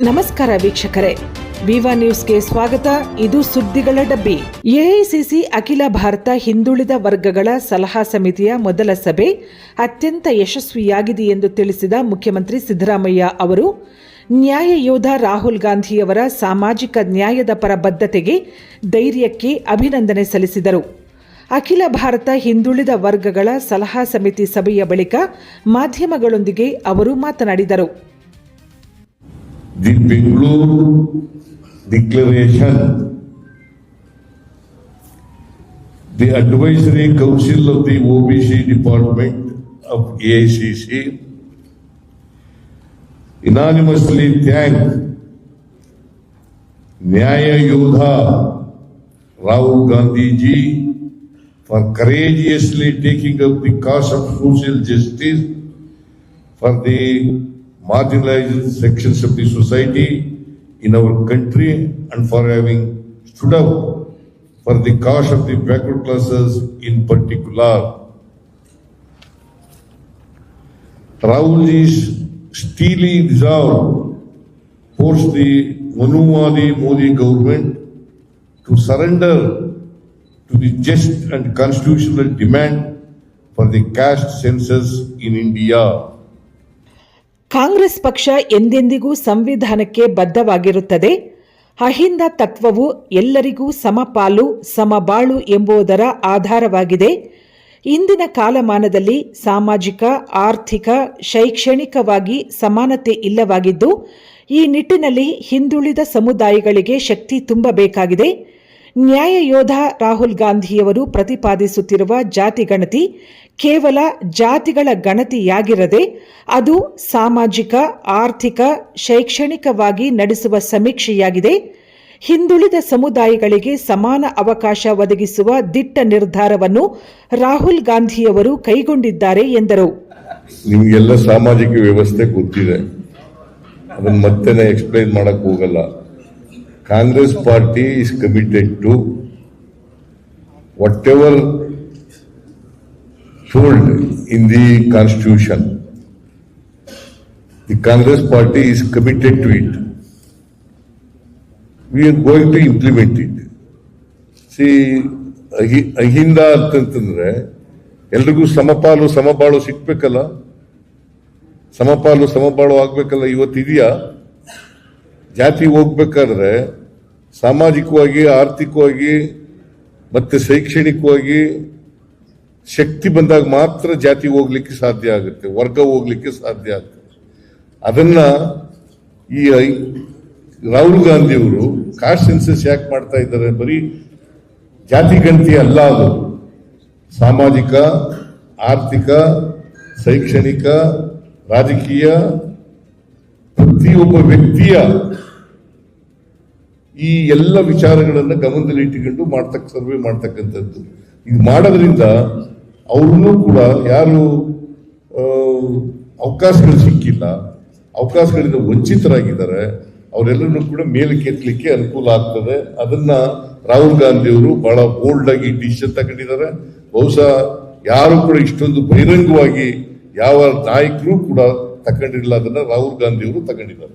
ನಮಸ್ಕಾರ ವೀಕ್ಷಕರೇ. ವಿವಾ ನ್ಯೂಸ್ಗೆ ಸ್ವಾಗತ. ಇದು ಸುದ್ದಿಗಳ ಡಬ್ಬಿ. ಎಐಸಿಸಿ ಅಖಿಲ ಭಾರತ ಹಿಂದುಳಿದ ವರ್ಗಗಳ ಸಲಹಾ ಸಮಿತಿಯ ಮೊದಲ ಸಭೆ ಅತ್ಯಂತ ಯಶಸ್ವಿಯಾಗಿದೆ ಎಂದು ತಿಳಿಸಿದ ಮುಖ್ಯಮಂತ್ರಿ ಸಿದ್ದರಾಮಯ್ಯ ಅವರು, ನ್ಯಾಯ ಯೋಧ ರಾಹುಲ್ ಗಾಂಧಿಯವರ ಸಾಮಾಜಿಕ ನ್ಯಾಯದ ಪರ ಬದ್ಧತೆಗೆ ಧೈರ್ಯಕ್ಕೆ ಅಭಿನಂದನೆ ಸಲ್ಲಿಸಿದರು. ಅಖಿಲ ಭಾರತ ಹಿಂದುಳಿದ ವರ್ಗಗಳ ಸಲಹಾ ಸಮಿತಿ ಸಭೆಯ ಬಳಿಕ ಮಾಧ್ಯಮಗಳೊಂದಿಗೆ ಅವರು ಮಾತನಾಡಿದರು. The Bangalore Declaration, the Advisory Council of the OBC Department of AICC unanimously thank Nyaya Yodha Rahul Gandhi ji for courageously taking up the cause of social justice for the marginalized sections of the society in our country and for having stood up for the cause of the backward classes in particular. Rahulji's steely resolve forced the Manumadi Modi government to surrender to the just and constitutional demand for the caste census in India. Congress ಪಕ್ಷ ಎಂದೆಂದಿಗೂ ಸಂವಿಧಾನಕ್ಕೆ ಬದ್ಧವಾಗಿರುತ್ತದೆ. ಅಹಿಂದ ತತ್ವವು ಎಲ್ಲರಿಗೂ ಸಮಪಾಲು, ಸಮಬಾಳು ಎಂಬುದರ ಆಧಾರವಾಗಿದೆ. ಇಂದಿನ ಕಾಲಮಾನದಲ್ಲಿ ಸಾಮಾಜಿಕ, ಆರ್ಥಿಕ, ಶೈಕ್ಷಣಿಕವಾಗಿ ಸಮಾನತೆ ಇಲ್ಲವಾಗಿದ್ದು, ಈ ನಿಟ್ಟಿನಲ್ಲಿ ಹಿಂದುಳಿದ ಸಮುದಾಯಗಳಿಗೆ ಶಕ್ತಿ ತುಂಬಬೇಕಾಗಿದೆ. ನ್ಯಾಯ ಯೋಧ ರಾಹುಲ್ ಗಾಂಧಿಯವರು ಪ್ರತಿಪಾದಿಸುತ್ತಿರುವ ಜಾತಿ ಗಣತಿ ಕೇವಲ ಜಾತಿಗಳ ಗಣತಿಯಾಗಿರದೆ ಅದು ಸಾಮಾಜಿಕ, ಆರ್ಥಿಕ, ಶೈಕ್ಷಣಿಕವಾಗಿ ನಡೆಸುವ ಸಮೀಕ್ಷೆಯಾಗಿದೆ. ಹಿಂದುಳಿದ ಸಮುದಾಯಗಳಿಗೆ ಸಮಾನ ಅವಕಾಶ ಒದಗಿಸುವ ದಿಟ್ಟ ನಿರ್ಧಾರವನ್ನು ರಾಹುಲ್ ಗಾಂಧಿಯವರು ಕೈಗೊಂಡಿದ್ದಾರೆ ಎಂದರು. ನಿಮಗೆಲ್ಲ ಸಾಮಾಜಿಕ ವ್ಯವಸ್ಥೆ ಗೊತ್ತಿದೆ. ಅದನ್ನು ಮತ್ತೆ ಎಕ್ಸ್ಪ್ಲೈನ್ ಮಾಡಕ್ ಹೋಗಲ್ಲ. Congress party is committed to whatever told in the constitution the Congress party is committed to it we are going to implement it C Ahinda ಅಂತಂತಂದ್ರೆ ಎಲ್ರಿಗೂ ಸಮಪಾಲು ಸಮಬಾಳು ಸಿಗ್ಬೇಕಲ್ಲ ಸಮಪಾಲು ಸಮಬಾಳು ಆಗ್ಬೇಕಲ್ಲ? ಇವತ್ತಿದೆಯಾ ಜಾತಿ ಹೋಗ್ಬೇಕಾದ್ರೆ ಸಾಮಾಜಿಕವಾಗಿ, ಆರ್ಥಿಕವಾಗಿ, ಮತ್ತು ಶೈಕ್ಷಣಿಕವಾಗಿ ಶಕ್ತಿ ಬಂದಾಗ ಮಾತ್ರ ಜಾತಿ ಹೋಗ್ಲಿಕ್ಕೆ ಸಾಧ್ಯ ಆಗುತ್ತೆ, ವರ್ಗ ಹೋಗ್ಲಿಕ್ಕೆ ಸಾಧ್ಯ ಆಗುತ್ತೆ. ಅದನ್ನ ಈ ರಾಹುಲ್ ಗಾಂಧಿಯವರು ಕಾಸ್ಟ್ ಸೆನ್ಸಸ್ ಯಾಕೆ ಮಾಡ್ತಾ ಇದ್ದಾರೆ ಬರೀ ಜಾತಿ ಗಣತಿ ಅಲ್ಲ ಅದು. ಸಾಮಾಜಿಕ, ಆರ್ಥಿಕ, ಶೈಕ್ಷಣಿಕ, ರಾಜಕೀಯ ಪ್ರತಿಯೊಬ್ಬ ವ್ಯಕ್ತಿಯ ಈ ಎಲ್ಲ ವಿಚಾರಗಳನ್ನ ಗಮನದಲ್ಲಿ ಇಟ್ಟುಕೊಂಡು ಮಾಡ್ತಕ್ಕ, ಸರ್ವೆ ಮಾಡ್ತಕ್ಕಂಥದ್ದು. ಇದು ಮಾಡೋದ್ರಿಂದ ಅವ್ರನ್ನೂ ಕೂಡ ಯಾರು ಅವಕಾಶಗಳು ಸಿಕ್ಕಿಲ್ಲ. ಅವಕಾಶಗಳಿಂದ ವಂಚಿತರಾಗಿದ್ದಾರೆ. ಅವರೆಲ್ಲರನ್ನೂ ಕೂಡ ಮೇಲಕ್ಕೆ ಎತ್ತಲಿಕ್ಕೆ ಅನುಕೂಲ ಆಗ್ತದೆ. ಅದನ್ನ ರಾಹುಲ್ ಗಾಂಧಿ ಅವರು ಬಹಳ ಬೋಲ್ಡ್ ಆಗಿ ಡಿಸಿಷನ್ ತಗೊಂಡಿದ್ದಾರೆ. ಬಹುಶಃ ಯಾರು ಕೂಡ ಇಷ್ಟೊಂದು ಬಹಿರಂಗವಾಗಿ ಯಾವ ನಾಯಕರು ಕೂಡ ತಗೊಂಡಿರಲಿಲ್ಲ ಅದನ್ನ ರಾಹುಲ್ ಗಾಂಧಿ ಅವರು ತಗೊಂಡಿದ್ದಾರೆ.